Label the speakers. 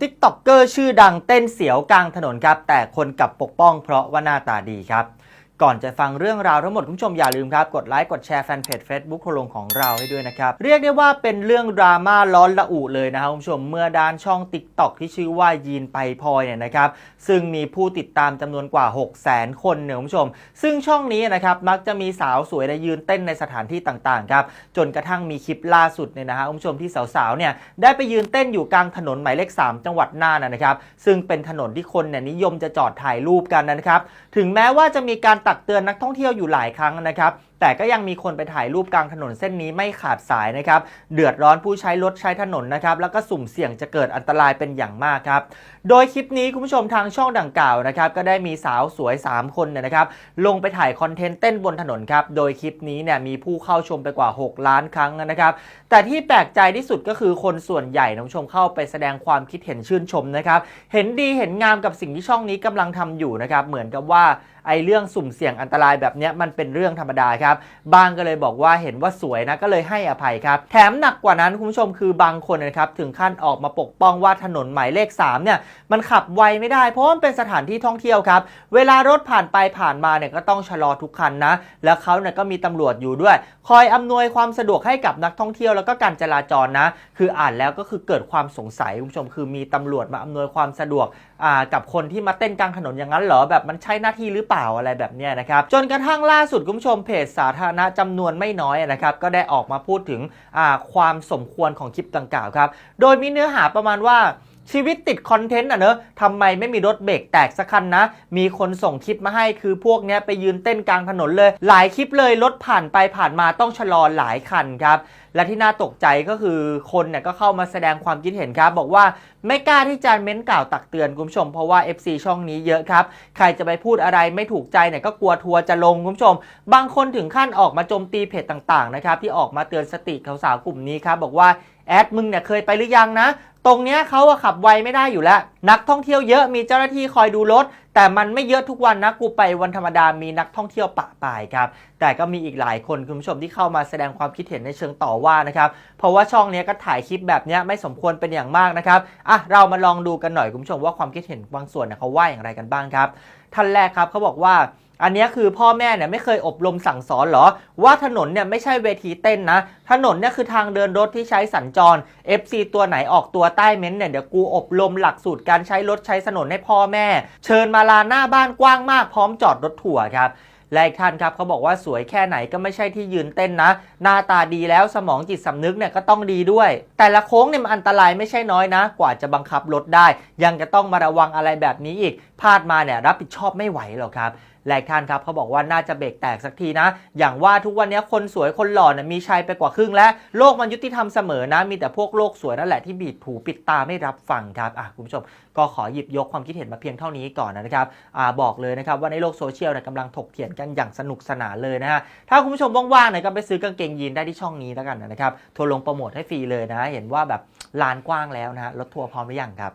Speaker 1: ติ๊กต็อกเกอร์ชื่อดังเต้นเสียวกลางถนนครับ แต่คนกลับปกป้องเพราะว่าหน้าตาดีครับ ก่อนจะฟังเรื่องราวทั้งหมดคุณผู้ชมอย่าลืมครับ กดไลค์กดแชร์แฟนเพจ Facebook โครงของเราให้ด้วยนะครับ เรียกได้ว่าเป็นเรื่องดราม่าร้อนระอุเลยนะครับคุณผู้ชมเมื่อด้านช่อง TikTok ที่ชื่อว่ายีนไปพลอยเนี่ยนะครับซึ่งมีผู้ติดตามจำนวนกว่า 6 0 0 0 0 คนเนี่ยคุณผู้ชม ซึ่งช่องนี้นะครับมักจะมีสาวสวยและยืนเต้นในสถานที่ต่างๆครับจนกระทั่งมีคลิปล่าสุดเนี่ยนะฮะคุณผู้ชมที่สาวๆเนี่ยได้ไปยืนเต้นอยู่กลางถนนหมายเลข 3 จังหวัดน่านนะนะครับซึ่งเป็นถนนที่คนเนี่ยนิยมจะจอดถ่ายรูปกันนะครับถึงแม้ว่าจะมีการตัักเตือนนักท่องเที่ยวอยู่หลายครั้งนะครับ แต่ก็ยังมีคนไปถ่ายรูปกลางถนนเส้นนี้ไม่ขาดสายนะครับ เดือดร้อนผู้ใช้รถใช้ถนนนะครับ แล้วก็สุ่มเสี่ยงจะเกิดอันตรายเป็นอย่างมากครับ โดยคลิปนี้คุณผู้ชมทางช่องดังกล่าวนะครับ ก็ได้มีสาวสวย 3 คนเนี่ยนะครับ ลงไปถ่ายคอนเทนต์เต้นบนถนนครับ โดยคลิปนี้เนี่ยมีผู้เข้าชมไปกว่า 6 ล้านครั้งนะครับ แต่ที่แปลกใจที่สุดก็คือคนส่วนใหญ่นะคุณผู้ชมเข้าไปแสดงความคิดเห็นชื่นชมนะครับ เห็นดีเห็นงามกับสิ่งที่ช่องนี้กำลังทำอยู่นะครับ เหมือนกับว่าไอ้เรื่องสุ่มเสี่ยงอันตรายแบบนี้มันเป็นเรื่องธรรมดาครับบางก็เลยบอกว่าเห็นว่าสวยนะก็เลยให้อภัยครับ แถมหนักกว่านั้นคุณผู้ชมคือบางคนนะครับถึงขั้นออกมาปกป้องว่าถนนหมายเลข3เนี่ยมันขับไวไม่ได้เพราะมันเป็นสถานที่ท่องเที่ยวครับ เวลารถผ่านไปผ่านมาเนี่ยก็ต้องชะลอทุกคันนะ แล้วเขาเนี่ยก็มีตำรวจอยู่ด้วย คอยอำนวยความสะดวกให้กับนักท่องเที่ยวแล้วก็การจราจรนะ คืออ่านแล้วก็คือเกิดความสงสัยคุณผู้ชมคือมีตำรวจมาอำนวยความสะดวกกับคนที่มาเต้นกลางถนนอย่างนั้นเหรอแบบมันใช่หน้าที่หรือเปล่าอะไรแบบเนี้ยนะครับจนกระทั่งล่าสุดคุณผู้ชมเพจสาธารณะจำนวนไม่น้อยนะครับก็ได้ออกมาพูดถึงความสมควรของคลิปดังกล่าวครับ โดยมีเนื้อหาประมาณว่า ชีวิตติดคอนเทนต์อะเนอะทำไมไม่มีรถเบรกแตกสักคันนะ มีคนส่งคลิปมาให้คือพวกเนี้ยไปยืนเต้นกลางถนนเลย หลายคลิปเลยรถผ่านไปผ่านมาต้องชะลอหลายคันครับ และที่น่าตกใจก็คือคนเนี่ยก็เข้ามาแสดงความคิดเห็นครับ บอกว่าไม่กล้าที่จะเม้นกล่าวตักเตือนคุณผู้ชมเพราะว่า FC ช่องนี้เยอะครับ ใครจะไปพูดอะไรไม่ถูกใจเนี่ยก็กลัวทัวร์จะลงคุณผู้ชม บางคนถึงขั้นออกมาโจมตีเพจต่างๆนะครับที่ออกมาเตือนสติสาวๆกลุ่มนี้ครับบอกว่าแอดมึงเนี่ยเคยไปหรือยังนะ ตรงเนี้ยเขาอะขับไวไม่ได้อยู่แล้ว นักท่องเที่ยวเยอะมีเจ้าหน้าที่คอยดูรถ แต่มันไม่เยอะทุกวันนะกูไปวันธรรมดามีนักท่องเที่ยวปะปายครับ แต่ก็มีอีกหลายคนคุณผู้ชมที่เข้ามาแสดงความคิดเห็นในเชิงต่อว่านะครับ เพราะว่าช่องเนี้ยก็ถ่ายคลิปแบบเนี้ยไม่สมควรเป็นอย่างมากนะครับอะเรามาลองดูกันหน่อยคุณผู้ชมว่าความคิดเห็นบางส่วนเนี่ยเขาว่าอย่างไรกันบ้างครับท่านแรกครับเขาบอกว่า อันนี้คือพ่อแม่เนี่ยไม่เคยอบรมสั่งสอนเหรอ ว่าถนนเนี่ยไม่ใช่เวทีเต้นนะ ถนนเนี่ยคือทางเดินรถที่ใช้สัญจร FC ตัวไหนออกตัวใต้เม้นเนี่ยเดี๋ยวกูอบรมหลักสูตรการใช้รถใช้ถนนให้พ่อแม่ เชิญมาลานหน้าบ้านกว้างมากพร้อมจอดรถถั่วครับ และอีกท่านครับเขาบอกว่าสวยแค่ไหนก็ไม่ใช่ที่ยืนเต้นนะ หน้าตาดีแล้วสมองจิตสำนึกเนี่ยก็ต้องดีด้วย แต่ละโค้งเนี่ยมันอันตรายไม่ใช่น้อยนะ กว่าจะบังคับรถได้ ยังจะต้องมาระวังอะไรแบบนี้อีกพลาดมาเนี่ยรับผิดชอบไม่ไหวหรอกครับแลกท่านครับเขาบอกว่าน่าจะเบรกแตกสักทีนะ อย่างว่าทุกวันนี้คนสวยคนหล่อเนี่ยมีชัยไปกว่าครึ่งแล้ว โลกมันยุติธรรมเสมอนะ มีแต่พวกโลกสวยนั่นแหละที่บีบผูปิดตาไม่รับฟังครับอะคุณผู้ชมก็ขอหยิบยกความคิดเห็นมาเพียงเท่านี้ก่อนนะครับอ่าบอกเลยนะครับว่าในโลกโซเชียลเนี่ยกำลังถกเถียงกันอย่างสนุกสนานเลยนะฮะ ถ้าคุณผู้ชมว่างๆเนี่ยก็ไปซื้อกางเกงยีนได้ที่ช่องนี้แล้วกันนะครับ ทัวร์ลงโปรโมทให้ฟรีเลยนะ เห็นว่าแบบลานกว้างแล้วนะฮะ รถทัวร์พร้อมหรือยังครับ